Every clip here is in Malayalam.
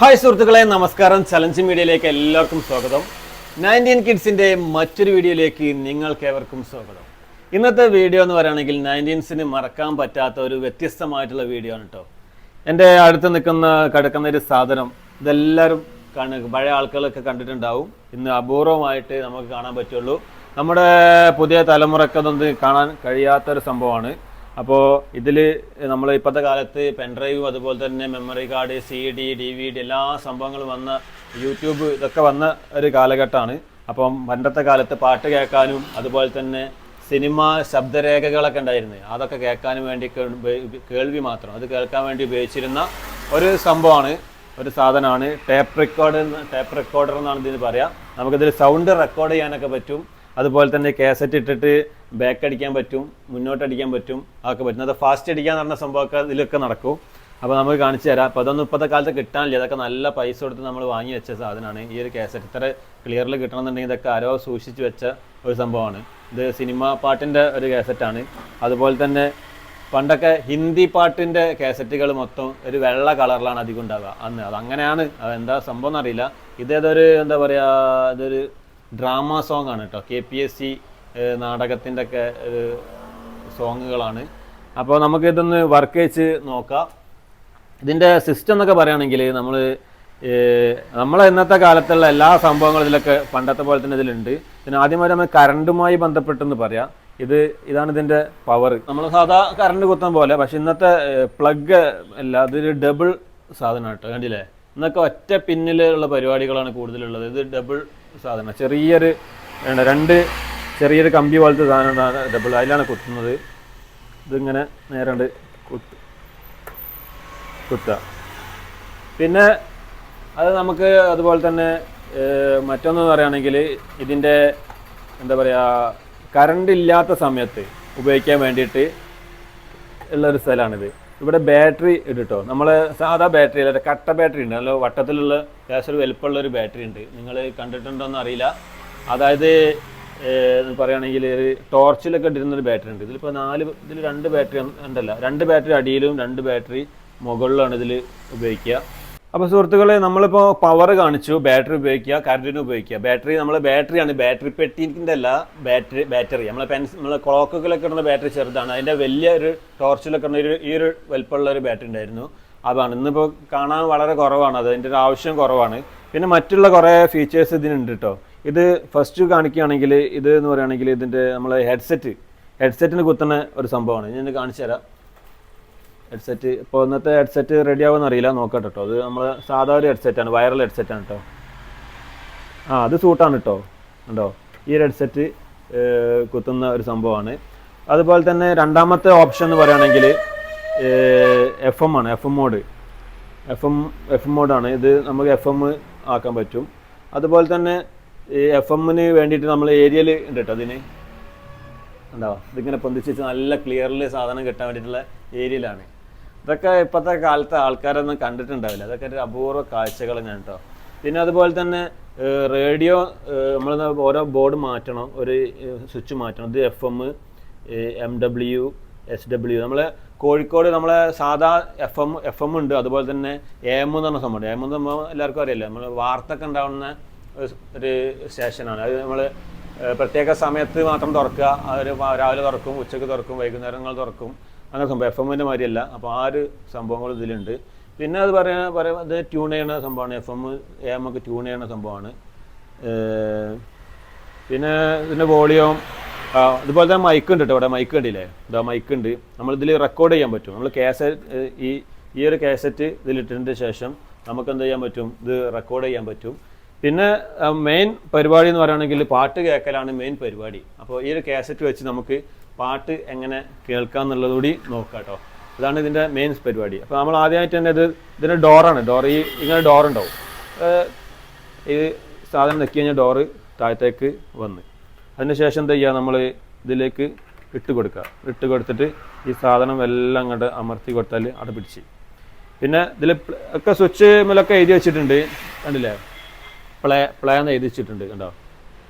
ഹായ് സുഹൃത്തുക്കളെ നമസ്കാരം. ചലഞ്ച് മീഡിയയിലേക്ക് എല്ലാവർക്കും സ്വാഗതം. നയന്റീൻ കിഡ്സിന്റെ മറ്റൊരു വീഡിയോയിലേക്ക് നിങ്ങൾക്ക് ഏവർക്കും സ്വാഗതം. ഇന്നത്തെ വീഡിയോ എന്ന് പറയുകയാണെങ്കിൽ നയന്റീൻസിന് മറക്കാൻ പറ്റാത്ത ഒരു വ്യത്യസ്തമായിട്ടുള്ള വീഡിയോ ആണ് കേട്ടോ എന്റെ അടുത്ത് നിൽക്കുന്ന കിടക്കുന്ന ഒരു സാധനം ഇതെല്ലാവരും കാണുക പഴയ ആൾക്കാരൊക്കെ കണ്ടിട്ടുണ്ടാവും. ഇന്ന് അപൂർവമായിട്ട് നമുക്ക് കാണാൻ പറ്റുള്ളൂ. നമ്മുടെ പുതിയ തലമുറക്കതൊന്നും കാണാൻ കഴിയാത്തൊരു സംഭവമാണ്. അപ്പോൾ ഇതിൽ നമ്മൾ ഇപ്പോഴത്തെ കാലത്ത് പെൻഡ്രൈവ് അതുപോലെ തന്നെ memory card C D D V D എല്ലാ സംഭവങ്ങളും വന്ന യൂട്യൂബ് ഇതൊക്കെ വന്ന ഒരു കാലഘട്ടമാണ്. അപ്പം പണ്ടത്തെ കാലത്ത് പാട്ട് കേൾക്കാനും അതുപോലെ തന്നെ സിനിമ ശബ്ദരേഖകളൊക്കെ ഉണ്ടായിരുന്നു. അതൊക്കെ കേൾക്കാനും വേണ്ടി കേൾവി മാത്രം. അത് കേൾക്കാൻ വേണ്ടി ഉപയോഗിച്ചിരുന്ന ഒരു സംഭവമാണ് ഒരു സാധനമാണ്. ടേപ്പ് റെക്കോർഡ് ടേപ്പ് റെക്കോർഡർ എന്നാണ് ഇതിന് പറയാം. നമുക്കിതിൽ സൗണ്ട് റെക്കോർഡ് ചെയ്യാനൊക്കെ പറ്റും. അതുപോലെ തന്നെ കാസറ്റ് ഇട്ടിട്ട് ബാക്ക് അടിക്കാൻ പറ്റും മുന്നോട്ട് അടിക്കാൻ പറ്റും അതൊക്കെ പറ്റും. അത് ഫാസ്റ്റ് അടിക്കാൻ പറഞ്ഞ സംഭവമൊക്കെ ഇതിലൊക്കെ നടക്കും. അപ്പോൾ നമുക്ക് കാണിച്ചു തരാം. അപ്പോൾ അതൊന്നും ഇപ്പോഴത്തെ കാലത്ത് കിട്ടാനില്ല. അതൊക്കെ നല്ല പൈസ കൊടുത്ത് നമ്മൾ വാങ്ങി വെച്ച സാധനമാണ്. ഈ ഒരു കാസറ്റ് ഇത്ര ക്ലിയറിൽ കിട്ടണമെന്നുണ്ടെങ്കിൽ ഇതൊക്കെ ആരോ സൂക്ഷിച്ച് വെച്ച ഒരു സംഭവമാണ്. ഇത് സിനിമ പാട്ടിന്റെ ഒരു കാസറ്റാണ് അതുപോലെ തന്നെ പണ്ടൊക്കെ ഹിന്ദി പാട്ടിന്റെ കാസറ്റുകൾ മൊത്തം ഒരു വെള്ള കളറിലാണ് അധികം ഉണ്ടാവുക. അന്ന് അത് അങ്ങനെയാണ്. അത് എന്താ സംഭവം എന്നറിയില്ല. ഇതേതൊരു എന്താ പറയുക ഇതൊരു ഡ്രാമ സോങ് ആണ് കേട്ടോ. കെ പി എസ് സി നാടകത്തിന്റെ ഒക്കെ ഒരു സോങ്ങുകളാണ്. അപ്പോൾ നമുക്ക് ഇതൊന്ന് വർക്ക് വെച്ച് നോക്കാം. ഇതിന്റെ സിസ്റ്റം എന്നൊക്കെ പറയുകയാണെങ്കിൽ നമ്മൾ നമ്മളെ ഇന്നത്തെ കാലത്തുള്ള എല്ലാ സംഭവങ്ങളും ഇതിലൊക്കെ പണ്ടത്തെ പോലെ തന്നെ ഇതിലുണ്ട്. പിന്നെ ആദ്യമായി നമ്മൾ കറണ്ടുമായി ബന്ധപ്പെട്ടെന്ന് പറയാം. ഇത് ഇതാണ് ഇതിന്റെ പവർ നമ്മൾ സാധാ കറണ്ട് കുത്താൻ പോലെ പക്ഷെ ഇന്നത്തെ പ്ലഗ് അല്ല അതൊരു ഡബിൾ സാധനം കേട്ടോ. കണ്ടില്ലേ? ഇന്നൊക്കെ ഒറ്റ പിന്നിലുള്ള പരിപാടികളാണ് കൂടുതലുള്ളത്. ഇത് ഡബിൾ സാധനം. ചെറിയൊരു രണ്ട് ചെറിയൊരു കമ്പി പോലത്തെ സാധനം ഡബിൾ അതിലാണ് കുത്തുന്നത്. ഇതിങ്ങനെ നേരണ്ട് കുത്ത് കുത്തുക. പിന്നെ അത് നമുക്ക് അതുപോലെ തന്നെ മറ്റൊന്ന് പറയുകയാണെങ്കിൽ ഇതിന്റെ എന്താ പറയുക കറണ്ട് ഇല്ലാത്ത സമയത്ത് ഉപയോഗിക്കാൻ വേണ്ടിയിട്ട് ഉള്ളൊരു സ്ഥലമാണിത്. ഇവിടെ ബാറ്ററി ഇട്ടോ നമ്മൾ സാധാ ബാറ്ററി അല്ല കട്ട ബാറ്ററി ഉണ്ട്. അല്ല വട്ടത്തിലുള്ള ലേശം വലുപ്പമുള്ള ഒരു ബാറ്ററി ഉണ്ട്. നിങ്ങൾ കണ്ടിട്ടുണ്ടോ എന്ന് അറിയില്ല. അതായത് പറയുകയാണെങ്കിൽ ഒരു ടോർച്ചിലൊക്കെ ഇട്ടിരുന്നൊരു ബാറ്ററി ഉണ്ട്. ഇതിലിപ്പോൾ നാല് ഇതിൽ രണ്ട് ബാറ്ററി ഉണ്ടല്ല. രണ്ട് ബാറ്ററി അടിയിലും രണ്ട് ബാറ്ററി മുകളിലാണ് ഇതിൽ ഉപയോഗിക്കുക. അപ്പോൾ സുഹൃത്തുക്കളെ നമ്മളിപ്പോ പവർ കാണിച്ചു ബാറ്ററി ഉപയോഗിക്കുക കറണ്ടിന് ഉപയോഗിക്കുക. ബാറ്ററി നമ്മൾ ബാറ്ററിയാണ് ബാറ്ററി പെട്ടിന്റെ അല്ല ബാറ്ററി ബാറ്ററി നമ്മളെ പെൻസ് നമ്മളെ ക്ലോക്കുകളൊക്കെ ഉള്ള ബാറ്ററി ചെറുതാണ്. അതിന്റെ വലിയ ഒരു ടോർച്ചിലൊക്കെ ഉള്ള ഒരു ഈ ഒരു വലിപ്പമുള്ള ഒരു ബാറ്ററി ഉണ്ടായിരുന്നു. അതാണ്. ഇന്നിപ്പോൾ കാണാൻ വളരെ കുറവാണ് അത്. അതിന്റെ ഒരു ആവശ്യം കുറവാണ്. പിന്നെ മറ്റുള്ള കുറേ ഫീച്ചേഴ്സ് ഇതിനുണ്ട് കേട്ടോ ഇത് ഫസ്റ്റ് കാണിക്കുകയാണെങ്കിൽ ഇത് എന്ന് പറയുകയാണെങ്കിൽ ഇതിന്റെ നമ്മളെ ഹെഡ്സെറ്റ് ഹെഡ്സെറ്റിന് കുത്തുന്ന ഒരു സംഭവമാണ്. ഞാൻ കാണിച്ചു തരാം ഹെഡ്സെറ്റ് ഇപ്പോൾ ഇന്നത്തെ ഹെഡ്സെറ്റ് റെഡി ആവുമെന്ന് അറിയില്ല. നോക്കട്ടെ കേട്ടോ. അത് നമ്മൾ സാധാ ഒരു ഹെഡ്സെറ്റാണ് വൈറൽ ഹെഡ്സെറ്റാണ് കേട്ടോ. ആ അത് സൂട്ടാണ് കേട്ടോ. ഉണ്ടോ ഈ ഹെഡ്സെറ്റ് കുത്തുന്ന ഒരു സംഭവമാണ്. അതുപോലെ തന്നെ രണ്ടാമത്തെ ഓപ്ഷൻ എന്ന് പറയുകയാണെങ്കിൽ എഫ് എം ആണ്. F M mode F M F M മോഡാണ് ഇത് നമുക്ക് എഫ് എം ആക്കാൻ പറ്റും. അതുപോലെ തന്നെ ഈ എഫ് എമ്മിന് വേണ്ടിയിട്ട് നമ്മൾ ഏരിയയിൽ ഉണ്ട് കേട്ടോ അതിന്. ഉണ്ടാവും ഇതിങ്ങനെ പൊന്തിച്ച് നല്ല ക്ലിയറിൽ സാധനം കിട്ടാൻ വേണ്ടിയിട്ടുള്ള ഏരിയയിലാണ് ഇതൊക്കെ ഇപ്പോഴത്തെ കാലത്തെ ആൾക്കാരൊന്നും കണ്ടിട്ടുണ്ടാവില്ല. അതൊക്കെ ഒരു അപൂർവ കാഴ്ചകൾ ഞാൻ കേട്ടോ പിന്നെ അതുപോലെ തന്നെ റേഡിയോ നമ്മൾ ഓരോ ബോർഡ് മാറ്റണം. ഒരു സ്വിച്ച് മാറ്റണം. ഇത് F M M W S W. നമ്മളെ കോഴിക്കോട് നമ്മളെ സാധാ എഫ് എം എഫ് എം ഉണ്ട്. അതുപോലെ തന്നെ എ എം എന്ന് പറഞ്ഞ സംഭവം എ എം എന്ന് പറയുമ്പോൾ എല്ലാവർക്കും അറിയില്ല നമ്മൾ വാർത്ത ഒക്കെ ഉണ്ടാവുന്ന ഒരു- സ്റ്റേഷനാണ്. അത് നമ്മൾ പ്രത്യേക സമയത്ത് മാത്രം തുറക്കുക. അവർ രാവിലെ തുറക്കും ഉച്ചയ്ക്ക് തുറക്കും വൈകുന്നേരങ്ങൾ തുറക്കും. അങ്ങനെ സംഭവം എഫ് എമ്മിന്റെ മാതിരിയല്ല. അപ്പോൾ ആ ഒരു സംഭവങ്ങൾ ഇതിലുണ്ട്. പിന്നെ അത് പറയാൻ പറയാം അത് ട്യൂൺ ചെയ്യണ സംഭവമാണ് എഫ് എം എ എം ഒക്കെ ട്യൂൺ ചെയ്യണ സംഭവമാണ്. പിന്നെ ഇതിന്റെ വോളിയം അതുപോലെ തന്നെ മൈക്ക് ഉണ്ട് കേട്ടോ ഇവിടെ. മൈക്ക് ഉണ്ടല്ലേ ഇതാ മൈക്ക് ഉണ്ട്. നമ്മളിതിൽ റെക്കോർഡ് ചെയ്യാൻ പറ്റും. നമ്മൾ കാസറ്റ് ഈ ഈ ഒരു കാസറ്റ് ഇതിലിട്ടതിന്റെ ശേഷം നമുക്ക് എന്ത് ചെയ്യാൻ പറ്റും? ഇത് റെക്കോർഡ് ചെയ്യാൻ പറ്റും. പിന്നെ മെയിൻ പരിപാടി എന്ന് പറയുകയാണെങ്കിൽ പാട്ട് കേൾക്കലാണ് മെയിൻ പരിപാടി. അപ്പോൾ ഈ ഒരു കാസറ്റ് വെച്ച് നമുക്ക് പാട്ട് എങ്ങനെ കേൾക്കാം എന്നുള്ളത് കൂടി നോക്കാം കേട്ടോ അതാണ് ഇതിന്റെ മെയിൻ പരിപാടി. അപ്പോൾ നമ്മൾ ആദ്യമായിട്ട് തന്നെ ഇത് ഇതിന്റെ ഡോറാണ് ഡോർ ഈ ഇങ്ങനെ ഡോർ ഉണ്ടാവും. ഈ സാധനം നെക്കി കഴിഞ്ഞാൽ ഡോറ് താഴത്തേക്ക് വന്ന്. അതിനുശേഷം എന്താ ചെയ്യുക നമ്മൾ ഇതിലേക്ക് ഇട്ട് കൊടുക്കുക. ഇട്ട് കൊടുത്തിട്ട് ഈ സാധനം എല്ലാം അങ്ങോട്ട് അമർത്തി കൊടുത്താൽ അവിടെ പിടിച്ച്. പിന്നെ ഇതിൽ ഒക്കെ സ്വിച്ച് മേലൊക്കെ എഴുതി വെച്ചിട്ടുണ്ട്. കണ്ടില്ലേ? പ്ലേ പ്ലേ എന്ന് എഴുതി വെച്ചിട്ടുണ്ട് കണ്ടോ?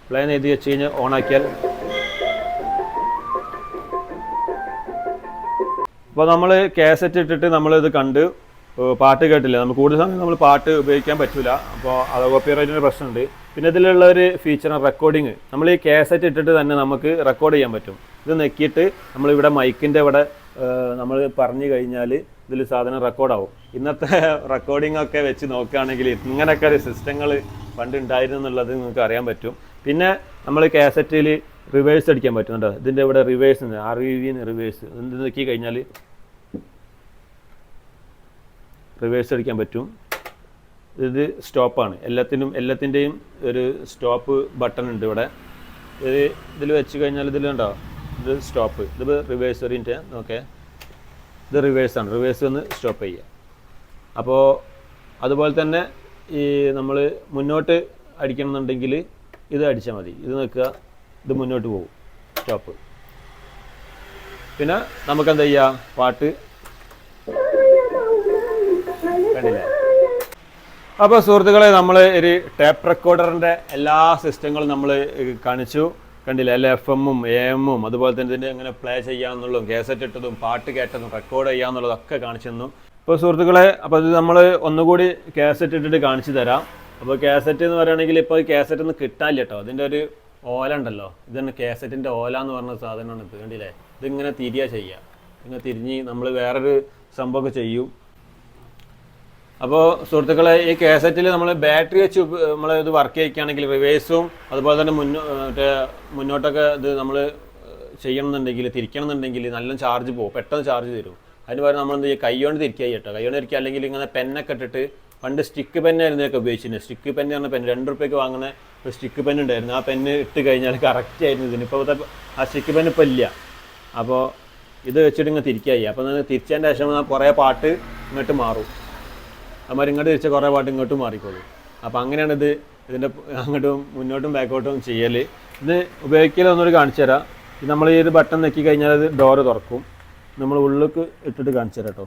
പ്ലേ എന്ന് എഴുതി വെച്ച് കഴിഞ്ഞാൽ ഓണാക്കിയാൽ അപ്പോൾ നമ്മൾ കാസറ്റ് ഇട്ടിട്ട് നമ്മളിത് കണ്ട് പാട്ട് കേട്ടില്ല? നമുക്ക് കൂടുതൽ സമയം നമ്മൾ പാട്ട് ഉപയോഗിക്കാൻ പറ്റില്ല അപ്പോൾ അത് കോപ്പിറൈറ്റിന്റെ പ്രശ്നമുണ്ട്. പിന്നെ ഇതിലുള്ള ഒരു ഫീച്ചറാണ് റെക്കോർഡിങ് നമ്മൾ ഈ കാസറ്റ് ഇട്ടിട്ട് തന്നെ നമുക്ക് റെക്കോർഡ് ചെയ്യാൻ പറ്റും. ഇത് നെക്കിയിട്ട് നമ്മളിവിടെ മൈക്കിന്റെ ഇവിടെ നമ്മൾ പറഞ്ഞു കഴിഞ്ഞാൽ ഇതിൽ സാധനം റെക്കോർഡാവും ഇന്നത്തെ റെക്കോർഡിംഗ് ഒക്കെ വെച്ച് നോക്കുകയാണെങ്കിൽ ഇങ്ങനെയൊക്കെ ഒരു സിസ്റ്റങ്ങൾ പണ്ട് ഉണ്ടായിരുന്നു എന്നുള്ളത് നിങ്ങൾക്ക് അറിയാൻ പറ്റും. പിന്നെ നമ്മൾ കാസറ്റിൽ റിവേഴ്സ് അടിക്കാൻ പറ്റുന്നുണ്ട്. ഇതിന്റെ ഇവിടെ റിവേഴ്സ് ആർ വി വിന്ന് റിവേഴ്സ് എന്ത് നോക്കി കഴിഞ്ഞാൽ റിവേഴ്സ് അടിക്കാൻ പറ്റും. ഇത് സ്റ്റോപ്പാണ് എല്ലാത്തിനും എല്ലാത്തിന്റെയും ഒരു സ്റ്റോപ്പ് ബട്ടൺ ഉണ്ട് ഇവിടെ. ഇത് ഇതിൽ വെച്ച് കഴിഞ്ഞാൽ ഇതിലുണ്ടോ ഇത് സ്റ്റോപ്പ് ഇത് റിവേഴ്സ് ഒരിന്റെ ഓക്കെ ഇത് റിവേഴ്സാണ് റിവേഴ്സ് ഒന്ന് സ്റ്റോപ്പ് ചെയ്യുക. അപ്പോൾ അതുപോലെ തന്നെ ഈ നമ്മൾ മുന്നോട്ട് അടിക്കണമെന്നുണ്ടെങ്കിൽ ഇത് അടിച്ചാൽ മതി. ഇത് നിൽക്കുക. ഇത് മുന്നോട്ട് പോകും. സ്റ്റോപ്പ് പിന്നെ നമുക്കെന്താ ചെയ്യുക പാട്ട് കണ്ടില്ലേ? അപ്പോൾ സുഹൃത്തുക്കളെ നമ്മൾ ഒരു ടേപ്പ് റെക്കോർഡറിന്റെ എല്ലാ സിസ്റ്റങ്ങളും നമ്മൾ കാണിച്ചു. കണ്ടില്ല? എല്ലാ എഫ് എമ്മും എ എമ്മും അതുപോലെ തന്നെ ഇതിന്റെ എങ്ങനെ പ്ലേ ചെയ്യാമെന്നുള്ളതും കേസറ്റ് ഇട്ടതും പാട്ട് കേട്ടതും റെക്കോർഡ് ചെയ്യാമെന്നുള്ളതൊക്കെ കാണിച്ചു തന്നു. ഇപ്പോൾ സുഹൃത്തുക്കളെ അപ്പോൾ ഇത് നമ്മൾ ഒന്നുകൂടി കേസറ്റ് ഇട്ടിട്ട് കാണിച്ചു തരാം. അപ്പോൾ കേസറ്റ് എന്ന് പറയുകയാണെങ്കിൽ ഇപ്പോൾ കേസറ്റ് ഒന്നും കിട്ടാനില്ല കേട്ടോ അതിന്റെ ഒരു ഓല ഉണ്ടല്ലോ. ഇതാണ് കേസറ്റിന്റെ ഓല എന്ന് പറഞ്ഞ സാധനമാണ് ഇത്. കണ്ടില്ലേ? ഇതിങ്ങനെ തിരിയാ ചെയ്യുക ഇങ്ങനെ തിരിഞ്ഞ് നമ്മൾ വേറൊരു സംഭവമൊക്കെ ചെയ്യും. അപ്പോൾ സുഹൃത്തുക്കളെ ഈ കാസറ്റിൽ നമ്മൾ ബാറ്ററി വെച്ച് നമ്മൾ ഇത് വർക്ക് ചെയ്യിക്കുകയാണെങ്കിൽ റിവേഴ്സും അതുപോലെ തന്നെ മുന്നോ മറ്റേ മുന്നോട്ടൊക്കെ ഇത് നമ്മൾ ചെയ്യണമെന്നുണ്ടെങ്കിൽ തിരിക്കണമെന്നുണ്ടെങ്കിൽ നല്ല ചാർജ് പോകും പെട്ടെന്ന് ചാർജ് തരും. അതിന് പകരം നമ്മൾ എന്ത് ചെയ്യുക കൈകൊണ്ട് തിരിക്കുക കേട്ടോ കൈകൊണ്ട് തിരിക്കുക അല്ലെങ്കിൽ ഇങ്ങനെ പെന്നൊക്കെ ഇട്ടിട്ട് പണ്ട് സ്റ്റിക്ക് പെന്നായിരുന്നു ഇതൊക്കെ ഉപയോഗിച്ചിരുന്നത്. സ്റ്റിക്ക് പെന്ന് പറഞ്ഞ പെൻ രണ്ട് റുപ്യക്ക് വാങ്ങുന്ന ഒരു സ്റ്റിക്ക് പെൻ ഉണ്ടായിരുന്നു. ആ പെന്ന് ഇട്ട് കഴിഞ്ഞാൽ കറക്റ്റ് ആയിരുന്നു ഇതിന്. ഇപ്പോൾ ആ സ്റ്റിക്ക് പെൻ ഇപ്പോൾ ഇല്ല. അപ്പോൾ ഇത് വെച്ചിട്ട് ഇങ്ങനെ തിരിക്കുക അപ്പോൾ തിരിച്ചതിന്റെ ശേഷം കുറേ പാട്ട് ഇങ്ങോട്ട് മാറും. അമ്മ ഇങ്ങോട്ട് തിരിച്ച കുറേ പാട്ട് ഇങ്ങോട്ടും മാറിക്കോളും. അപ്പോൾ അങ്ങനെയാണ് ഇത് ഇതിന്റെ അങ്ങോട്ടും മുന്നോട്ടും ബാക്കോട്ടും ചെയ്യൽ ഇത് ഉപയോഗിക്കൽ ഒന്നുകൂടി കാണിച്ചു തരാം. നമ്മൾ ഈ ഒരു ബട്ടൺ നെക്കി കഴിഞ്ഞാൽ അത് ഡോർ തുറക്കും. നമ്മൾ ഉള്ളിലേക്ക് ഇട്ടിട്ട് കാണിച്ചു തരാം കേട്ടോ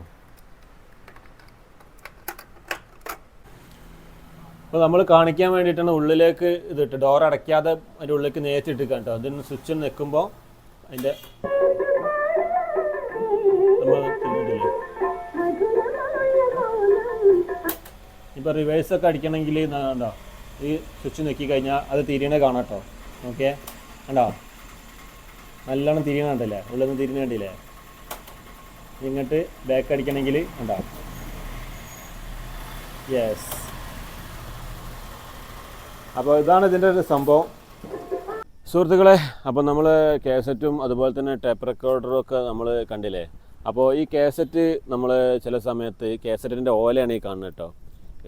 അപ്പോൾ നമ്മൾ കാണിക്കാൻ വേണ്ടിയിട്ടാണ് ഉള്ളിലേക്ക് ഇതിട്ട് ഡോർ അടയ്ക്കാതെ അതിന്റെ ഉള്ളിലേക്ക് നേരിട്ടിട്ട് കേട്ടോ അതിന് സ്വിച്ച് നിൽക്കുമ്പോൾ അതിന്റെ ഇപ്പോൾ റിവേഴ്സ് ഒക്കെ അടിക്കണമെങ്കിൽ കണ്ടോ? ഈ സ്വിച്ച് നോക്കി കഴിഞ്ഞാൽ അത് തിരിയണേ കാണാം കേട്ടോ ഓക്കെ കണ്ടോ? നല്ലോണം തിരിയണ കണ്ടല്ലേ? ഉള്ളിൽ നിന്ന് തിരിഞ്ഞ കണ്ടില്ലേ? ഇങ്ങോട്ട് ബാക്ക് അടിക്കണമെങ്കിൽ കണ്ടോ? യെസ് അപ്പോൾ ഇതാണ് ഇതിന്റെ ഒരു സംഭവം. സുഹൃത്തുക്കളെ അപ്പോൾ നമ്മൾ കാസറ്റും അതുപോലെ തന്നെ ടേപ്പ് റെക്കോർഡറും ഒക്കെ നമ്മൾ കണ്ടില്ലേ? അപ്പോൾ ഈ കാസറ്റ് നമ്മൾ ചില സമയത്ത് കാസറ്റിന്റെ ഓലയാണ് ഈ കാണുന്നത് കേട്ടോ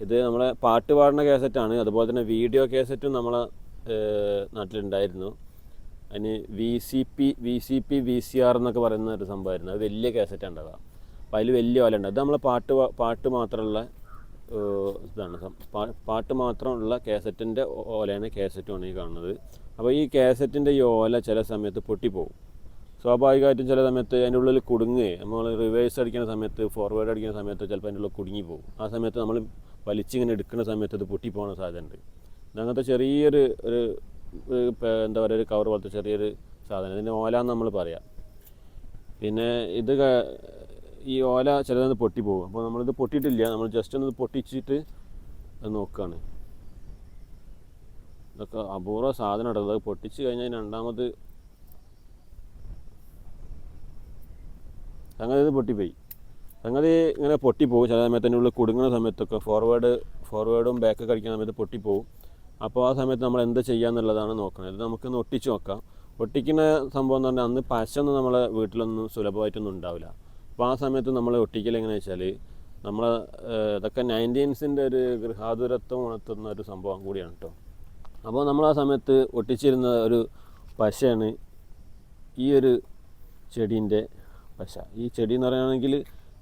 ഇത് നമ്മളെ പാട്ട് പാടുന്ന കാസറ്റാണ് അതുപോലെ തന്നെ വീഡിയോ കാസറ്റും നമ്മളെ നാട്ടിലുണ്ടായിരുന്നു. അതിന് V C P V C P V C R എന്നൊക്കെ പറയുന്ന ഒരു സംഭവമായിരുന്നു. അത് വലിയ കാസറ്റാണ് അതാ അപ്പോൾ അതിൽ വലിയ ഓല ഉണ്ട്. അത് നമ്മളെ പാട്ട് പാട്ട് മാത്രമുള്ള ഇതാണ്. പാട്ട് മാത്രമുള്ള കാസറ്റിന്റെ ഓലയാണ് കാസറ്റുമാണ് ഈ കാണുന്നത്. അപ്പോൾ ഈ കാസറ്റിന്റെ ഈ ഓല ചില സമയത്ത് പൊട്ടിപ്പോവും. സ്വാഭാവികമായിട്ടും ചില സമയത്ത് അതിന്റെ ഉള്ളിൽ കുടുങ്ങുകയും നമ്മൾ റിവേഴ്സ് അടിക്കുന്ന സമയത്ത് ഫോർവേഡ് അടിക്കുന്ന സമയത്ത് ചിലപ്പോൾ അതിന്റെ ഉള്ളിൽ കുടുങ്ങി പോകും ആ സമയത്ത് നമ്മൾ വലിച്ചിങ്ങനെ എടുക്കുന്ന സമയത്ത് അത് പൊട്ടിപ്പോകാൻ സാധ്യതയുണ്ട് അങ്ങനത്തെ ചെറിയൊരു ഒരു എന്താ പറയുക ഒരു കവർ പോലത്തെ ചെറിയൊരു സാധനം. ഇതിന് ഓല എന്ന് നമ്മൾ പറയാം. പിന്നെ ഇത് ഈ ഓല ചിലതൊന്ന് പൊട്ടിപ്പോകും. അപ്പോൾ നമ്മളിത് പൊട്ടിയിട്ടില്ല. നമ്മൾ ജസ്റ്റ് ഒന്ന് പൊട്ടിച്ചിട്ട് നോക്കുകയാണ് ഇതൊക്കെ അപൂർവ സാധനം ഇടുന്നത് പൊട്ടിച്ച് കഴിഞ്ഞാൽ രണ്ടാമത് അങ്ങനെ ഇത് പൊട്ടിപ്പോയി. സംഗതി ഇങ്ങനെ പൊട്ടിപ്പോകും ചില സമയത്ത് അതിന്റെ ഉള്ളിൽ കുടുങ്ങുന്ന സമയത്തൊക്കെ ഫോർവേഡ് ഫോർവേഡും ബാക്കൊക്കെ അടിക്കുന്ന സമയത്ത് പൊട്ടിപ്പോകും അപ്പോൾ ആ സമയത്ത് നമ്മൾ എന്ത് ചെയ്യാന്നുള്ളതാണ് നോക്കുന്നത് ഇത് നമുക്കൊന്ന് ഒട്ടിച്ച് നോക്കാം. ഒട്ടിക്കുന്ന സംഭവം എന്ന് പറഞ്ഞാൽ അന്ന് പശൊന്നും നമ്മളെ വീട്ടിലൊന്നും സുലഭമായിട്ടൊന്നും ഉണ്ടാവില്ല. അപ്പോൾ ആ സമയത്ത് നമ്മൾ ഒട്ടിക്കൽ എങ്ങനെയാണെന്ന് വെച്ചാൽ നമ്മൾ ഇതൊക്കെ നയന്റീൻസിന്റെ ഒരു ഗൃഹാതുരത്വം ഉണർത്തുന്ന ഒരു സംഭവം കൂടിയാണ് കേട്ടോ അപ്പോൾ നമ്മൾ ആ സമയത്ത് ഒട്ടിച്ചിരുന്ന ഒരു പശയാണ് ഈ ഒരു ചെടീന്റെ പശ. ഈ ചെടി എന്ന് പറയുകയാണെങ്കിൽ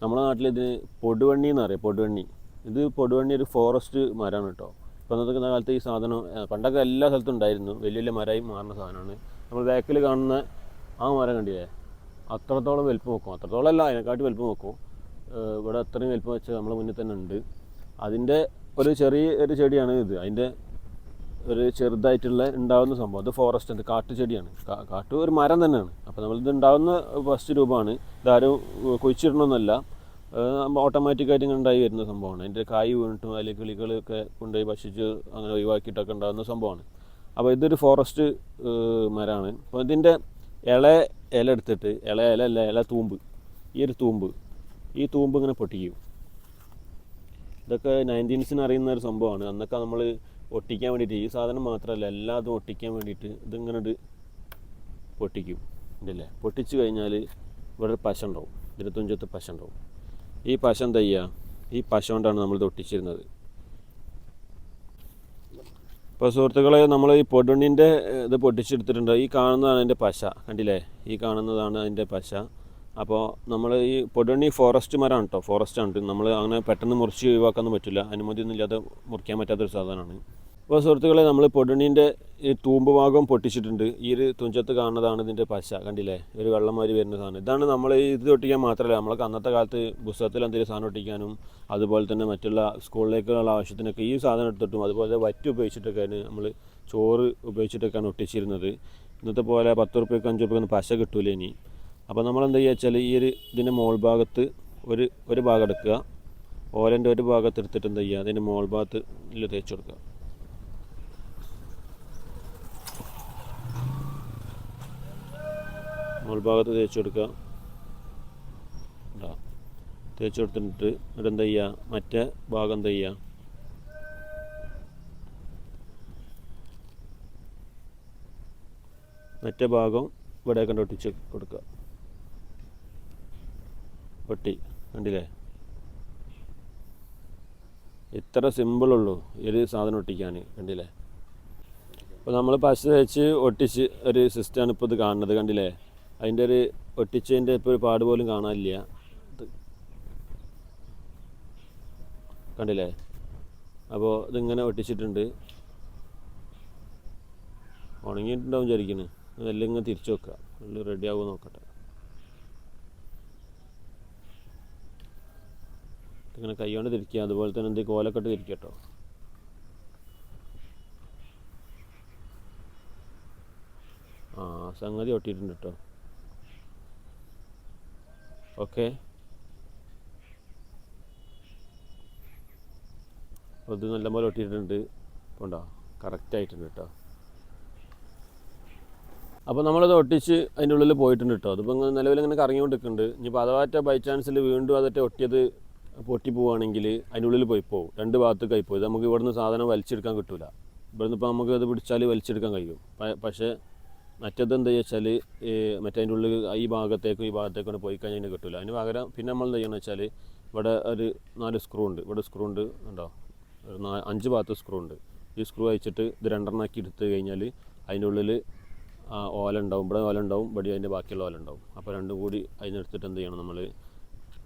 നമ്മുടെ നാട്ടിൽ ഇതിന് പൊടുവണ്ണി എന്ന് പറയും പൊടുവണ്ണി. ഇത് പൊടുവണ്ണി ഒരു ഫോറസ്റ്റ് മരമാണ് കേട്ടോ. ഇപ്പോൾ അന്നത്തെ കാലത്ത് ഈ സാധനം പണ്ടൊക്കെ എല്ലാ സ്ഥലത്തും ഉണ്ടായിരുന്നു. വലിയ വലിയ മരമായി മാറുന്ന സാധനമാണ്. നമ്മൾ ബാക്കിൽ കാണുന്ന ആ മരം കണ്ടില്ലേ? അത്രത്തോളം വലുപ്പം വെക്കും. അത്രത്തോളം അല്ല അതിനെക്കാട്ടി വലുപ്പം വെക്കും. ഇവിടെ അത്രയും വലുപ്പം വെച്ച് നമ്മളെ മുന്നിൽ തന്നെ ഉണ്ട്. അതിന്റെ ഒരു ചെറിയ ഒരു ചെടിയാണ് ഇത്. അതിന്റെ ഒരു ചെറുതായിട്ടുള്ള ഉണ്ടാകുന്ന സംഭവം. അത് ഫോറസ്റ്റ് ഉണ്ട്. കാട്ടു ചെടിയാണ് കാട്ടു ഒരു മരം തന്നെയാണ്. അപ്പോൾ നമ്മളിത് ഉണ്ടാകുന്ന ഫസ്റ്റ് രൂപമാണ്. ഇതാരും കുഴിച്ചിടണമെന്നല്ല ഓട്ടോമാറ്റിക്കായിട്ട് ഇങ്ങനെ ഉണ്ടായി വരുന്ന സംഭവമാണ്. അതിന്റെ കായ് വീണിട്ടും അതിൽ കിളികളൊക്കെ കൊണ്ടുപോയി ഭക്ഷിച്ച് അങ്ങനെ ഒഴിവാക്കിയിട്ടൊക്കെ ഉണ്ടാകുന്ന സംഭവമാണ്. അപ്പോൾ ഇതൊരു ഫോറസ്റ്റ് മരമാണ്. അപ്പോൾ ഇതിന്റെ ഇള ഇല എടുത്തിട്ട് ഇള ഇല അല്ല ഇല തൂമ്പ്. ഈ ഒരു തൂമ്പ്. ഈ തൂമ്പ് ഇങ്ങനെ പൊട്ടിക്കും. ഇതൊക്കെ നയന്റീൻസിന് അറിയുന്ന ഒരു സംഭവമാണ്. അന്നൊക്കെ നമ്മൾ ഒട്ടിക്കാൻ വേണ്ടിയിട്ട് ഈ സാധനം മാത്രമല്ല എല്ലാതും ഒട്ടിക്കാൻ വേണ്ടിയിട്ട് ഇതിങ്ങനെ പൊട്ടിക്കും. ഇതല്ലേ? പൊട്ടിച്ച് കഴിഞ്ഞാൽ ഇവിടെ ഒരു പശ ഉണ്ടാവും ഇതിന്റെ തുഞ്ചത്ത് പശ ഉണ്ടാവും ഈ പശ എന്താ ചെയ്യുക ഈ പശ കൊണ്ടാണ് നമ്മളിത് ഒട്ടിച്ചിരുന്നത്. ഇപ്പോൾ സുഹൃത്തുക്കളെ നമ്മൾ ഈ പൊടുണ്ണിന്റെ ഇത് പൊട്ടിച്ചെടുത്തിട്ടുണ്ട്. ഈ കാണുന്നതാണ് അതിന്റെ പശ. കണ്ടില്ലേ? ഈ കാണുന്നതാണ് അതിന്റെ പശ. അപ്പോൾ നമ്മൾ ഈ പൊടുണ്ണി ഫോറസ്റ്റ് മരമാണ് കേട്ടോ ഫോറസ്റ്റ് ആണ്. നമ്മൾ അങ്ങനെ പെട്ടെന്ന് മുറിച്ച് ഒഴിവാക്കാൻ പറ്റില്ല. അനുമതിയൊന്നും ഇല്ലാതെ മുറിക്കാൻ പറ്റാത്തൊരു സാധനമാണ്. അപ്പോൾ സുഹൃത്തുക്കളെ നമ്മൾ പൊടണീന്റെ ഈ തൂമ്പ് ഭാഗം പൊട്ടിച്ചിട്ടുണ്ട്. ഈ ഒരു തുഞ്ചത്ത് കാണുന്നതാണ് ഇതിന്റെ പശ കണ്ടില്ലേ? ഒരു വെള്ളം മാതിരി വരുന്ന സാധനം. ഇതാണ് നമ്മൾ ഇത് ഒട്ടിക്കാൻ മാത്രമല്ല നമ്മളൊക്കെ അന്നത്തെ കാലത്ത് പുസ്തകത്തിൽ എന്തെങ്കിലും സാധനം ഒട്ടിക്കാനും അതുപോലെ തന്നെ മറ്റുള്ള സ്കൂളിലേക്കുള്ള ആവശ്യത്തിനൊക്കെ ഈ സാധനം എടുത്തിട്ടും അതുപോലെ വറ്റ് ഉപയോഗിച്ചിട്ടൊക്കെയാണ് നമ്മൾ ചോറ് ഉപയോഗിച്ചിട്ടൊക്കെയാണ് ഒട്ടിച്ചിരുന്നത്. ഇന്നത്തെ പോലെ പത്ത് റുപ്യക്ക് അഞ്ച് റുപ്യക്കൊന്നും പശ കിട്ടൂല ഇനി. അപ്പോൾ നമ്മൾ എന്താ ചെയ്യുക വെച്ചാൽ ഈ ഒരു ഇതിന്റെ മോൾ ഭാഗത്ത് ഒരു ഒരു ഭാഗം എടുക്കുക. ഓലന്റെ ഒരു ഭാഗത്ത് എടുത്തിട്ട് എന്താ ചെയ്യുക അതിന്റെ മോൾ ഭാഗത്ത് തേച്ച് കൊടുക്കുക. മോൾ ഭാഗത്ത് തേച്ച് കൊടുക്കുക. തേച്ച് കൊടുത്തിട്ട് ഇവിടെ എന്താ ചെയ്യുക? മറ്റേ ഭാഗം എന്താ ചെയ്യുക? മറ്റേ ഭാഗം ഇവിടെ കണ്ട് ഒട്ടിച്ച് കൊടുക്കുക. ഒട്ടി കണ്ടില്ലേ? ഇത്ര സിമ്പിളുള്ളൂ ഒരു സാധനം ഒട്ടിക്കാൻ കണ്ടില്ലേ? അപ്പോൾ നമ്മൾ പശ തേച്ച് ഒട്ടിച്ച് ഒരു സിസ്റ്റമാണ് ഇപ്പോൾ ഇത് കാണുന്നത് കണ്ടില്ലേ? അതിന്റെ ഒരു ഒട്ടിച്ചതിന്റെ ഇപ്പോൾ ഒരു പാട് പോലും കാണാനില്ല. കണ്ടില്ലേ? അപ്പോൾ ഇതിങ്ങനെ ഒട്ടിച്ചിട്ടുണ്ട്. ഉണങ്ങിയിട്ടുണ്ടാവും വിചാരിക്കണേ അതെല്ലാം ഇങ്ങനെ തിരിച്ചു വെക്കുക. എല്ലാം റെഡി ആവുമോ നോക്കട്ടെ. ഇങ്ങനെ കൈകൊണ്ട് തിരിക്കുക. അതുപോലെ തന്നെ എന്ത് കോലക്കെട്ട് തിരിക്കുക കേട്ടോ. ആ സംഗതി ഒട്ടിയിട്ടുണ്ട് കേട്ടോ. ഓക്കെ. അത് നല്ലപോലെ ഒട്ടിയിട്ടുണ്ട്. ഉണ്ടോ? കറക്റ്റ് ആയിട്ടുണ്ട് കേട്ടോ അപ്പോൾ നമ്മളത് ഒട്ടിച്ച് അതിന്റെ ഉള്ളിൽ പോയിട്ടുണ്ട് കേട്ടോ അതിപ്പോൾ നിലവിൽ ഇങ്ങനെ കറങ്ങിക്കൊണ്ടിരിക്കുന്നുണ്ട്. ഇനിയിപ്പോൾ അഥവാറ്റ ബൈ ചാൻസിൽ വീണ്ടും അതൊക്കെ ഒട്ടിയത് പൊട്ടി പോവുകയാണെങ്കിൽ അതിന്റെ ഉള്ളിൽ പോയി പോകും രണ്ട് ഭാഗത്തേക്കായി പോയി നമുക്ക് ഇവിടുന്ന് സാധനം വലിച്ചെടുക്കാൻ കിട്ടില്ല ഇവിടുന്ന് ഇപ്പോൾ നമുക്ക് അത് പിടിച്ചാൽ വലിച്ചെടുക്കാൻ കഴിയും. പക്ഷേ മറ്റേത് എന്താ വെച്ചാൽ മറ്റേ അതിന്റെ ഉള്ളിൽ ഈ ഭാഗത്തേക്കും ഈ ഭാഗത്തേക്കും പോയി കഴിഞ്ഞാൽ അതിന് കിട്ടില്ല അതിന് പകരം പിന്നെ നമ്മൾ എന്താ ചെയ്യണമെന്ന് വെച്ചാൽ ഇവിടെ ഒരു നാല് സ്ക്രൂ ഉണ്ട്. ഇവിടെ സ്ക്രൂ ഉണ്ട് ഉണ്ടോ ഒരു നാ- അഞ്ച് ഭാഗത്ത് സ്ക്രൂ ഉണ്ട്. ഈ സ്ക്രൂ അയച്ചിട്ട് ഇത് രണ്ടെണ്ണാക്കി എടുത്തു കഴിഞ്ഞാൽ അതിന്റെ ഉള്ളിൽ ഓല ഉണ്ടാവും. ഇവിടെ ഓല ഉണ്ടാവും ഇവിടെ അതിന്റെ ബാക്കിയുള്ള ഓല ഉണ്ടാവും. അപ്പോൾ രണ്ടും കൂടി അതിനെടുത്തിട്ട് എന്ത് ചെയ്യണം നമ്മൾ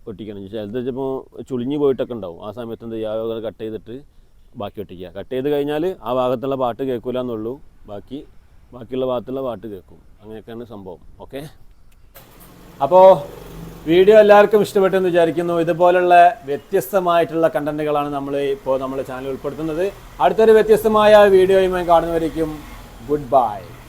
ഒട്ടിക്കണം. ചിലത് ചിലപ്പോൾ ചുളിഞ്ഞ് പോയിട്ടൊക്കെ ഉണ്ടാവും. ആ സമയത്ത് എന്ത് ചെയ്യുക കട്ട് ചെയ്തിട്ട് ബാക്കി ഒട്ടിക്കുക. കട്ട് ചെയ്ത് കഴിഞ്ഞാൽ ആ ഭാഗത്തുള്ള പാട്ട് കേൾക്കില്ല എന്നുള്ളൂ ബാക്കി ബാക്കിയുള്ള ഭാഗത്തുള്ള പാട്ട് കേൾക്കും. അങ്ങനെയൊക്കെയാണ് സംഭവം. ഓക്കെ അപ്പോൾ വീഡിയോ എല്ലാവർക്കും ഇഷ്ടപ്പെട്ടെന്ന് വിചാരിക്കുന്നു. ഇതുപോലുള്ള വ്യത്യസ്തമായിട്ടുള്ള കണ്ടന്റുകളാണ് നമ്മൾ ഇപ്പോൾ നമ്മുടെ ചാനൽ ഉൾപ്പെടുത്തുന്നത്. അടുത്തൊരു വ്യത്യസ്തമായ വീഡിയോയുമായി കാണുന്നവരേക്കും ഗുഡ് ബൈ